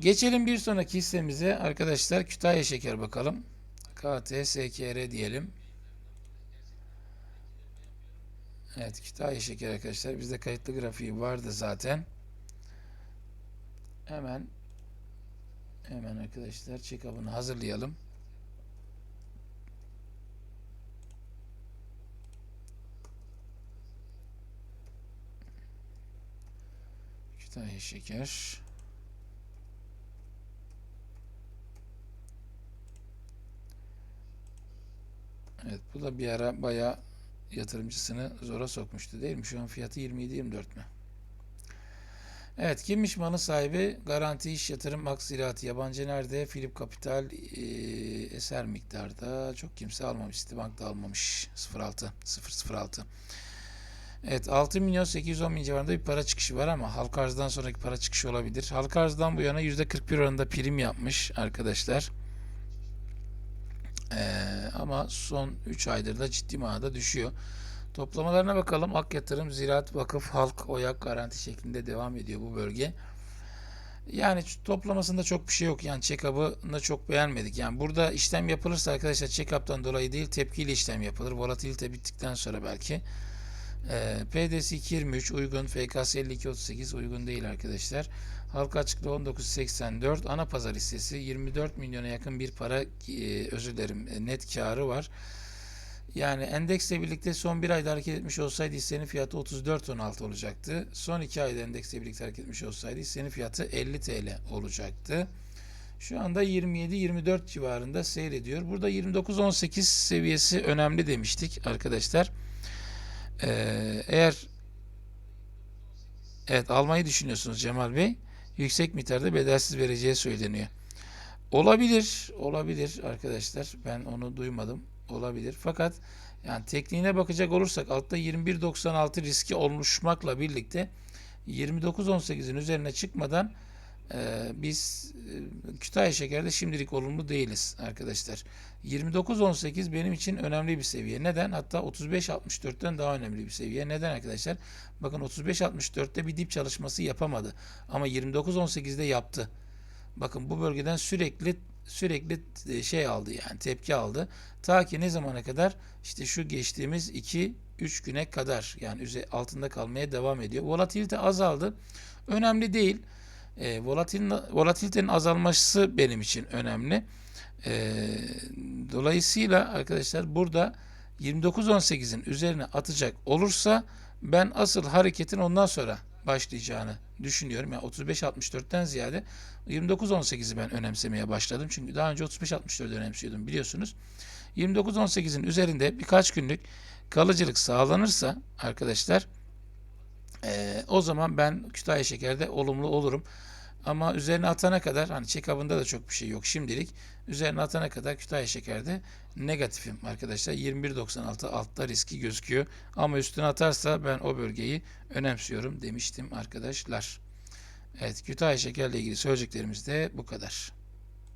Geçelim bir sonraki hissemize arkadaşlar Kütahya Şeker bakalım. KTSKR diyelim. Evet Kütahya Şeker arkadaşlar. Bizde kayıtlı grafiği vardı zaten. Hemen hemen arkadaşlar check-up'ını hazırlayalım. Kütahya Şeker. Evet bu da bir ara bayağı yatırımcısını zora sokmuştu değil mi? Şu an fiyatı 27-24 mü? Evet kimmiş malın sahibi? Garanti İş Yatırım Ak Yabancı nerede? Filip Kapital e, eser miktarda. Çok kimse almamış. Citibank da almamış. 06 006. Evet 6 milyon 810 bin civarında bir para çıkışı var ama halka arzdan sonraki para çıkışı olabilir. Halka arzdan bu yana %41 oranında prim yapmış arkadaşlar. Ee, ama son 3 aydır da ciddi manada düşüyor. Toplamalarına bakalım. Ak Yatırım, Ziraat, Vakıf, Halk, Oyak garanti şeklinde devam ediyor bu bölge. Yani toplamasında çok bir şey yok. Yani check-up'ını çok beğenmedik. Yani burada işlem yapılırsa arkadaşlar check-up'tan dolayı değil tepkiyle işlem yapılır. Volatilite bittikten sonra belki. Ee, PDS 223 uygun. FKS 5238 uygun değil arkadaşlar. Halka açıklığı 1984. Ana pazar hissesi 24 milyona yakın bir para e, özür dilerim e, net karı var. Yani endeksle birlikte son bir ayda hareket etmiş olsaydı hissenin fiyatı 34.16 olacaktı. Son iki ayda endeksle birlikte hareket etmiş olsaydı hissenin fiyatı 50 TL olacaktı. Şu anda 27-24 civarında seyrediyor. Burada 29-18 seviyesi önemli demiştik arkadaşlar. Ee, eğer evet almayı düşünüyorsunuz Cemal Bey. Yüksek miktarda bedelsiz vereceği söyleniyor. Olabilir, olabilir arkadaşlar. Ben onu duymadım. Olabilir. Fakat yani tekniğine bakacak olursak altta 21.96 riski oluşmakla birlikte 29.18'in üzerine çıkmadan biz e, Kütahya Şeker'de şimdilik olumlu değiliz arkadaşlar. 29.18 benim için önemli bir seviye. Neden? Hatta 35.64'ten daha önemli bir seviye. Neden arkadaşlar? Bakın 35.64'te bir dip çalışması yapamadı. Ama 29.18'de yaptı. Bakın bu bölgeden sürekli sürekli e, şey aldı yani tepki aldı. Ta ki ne zamana kadar? İşte şu geçtiğimiz 2 3 güne kadar yani altında kalmaya devam ediyor. Volatilite azaldı. Önemli değil. E, volatil, volatilitenin azalması benim için önemli. E, dolayısıyla arkadaşlar burada 29.18'in üzerine atacak olursa ben asıl hareketin ondan sonra başlayacağını düşünüyorum. Yani 35-64'ten ziyade 29-18'i ben önemsemeye başladım. Çünkü daha önce 35-64'ü önemsiyordum biliyorsunuz. 29-18'in üzerinde birkaç günlük kalıcılık sağlanırsa arkadaşlar eee, o zaman ben Kütahya Şeker'de olumlu olurum. Ama üzerine atana kadar hani check-up'ında da çok bir şey yok şimdilik. Üzerine atana kadar Kütahya Şeker'de negatifim arkadaşlar. 21.96 altta riski gözüküyor. Ama üstüne atarsa ben o bölgeyi önemsiyorum demiştim arkadaşlar. Evet Kütahya Şeker'le ilgili söyleyeceklerimiz de bu kadar.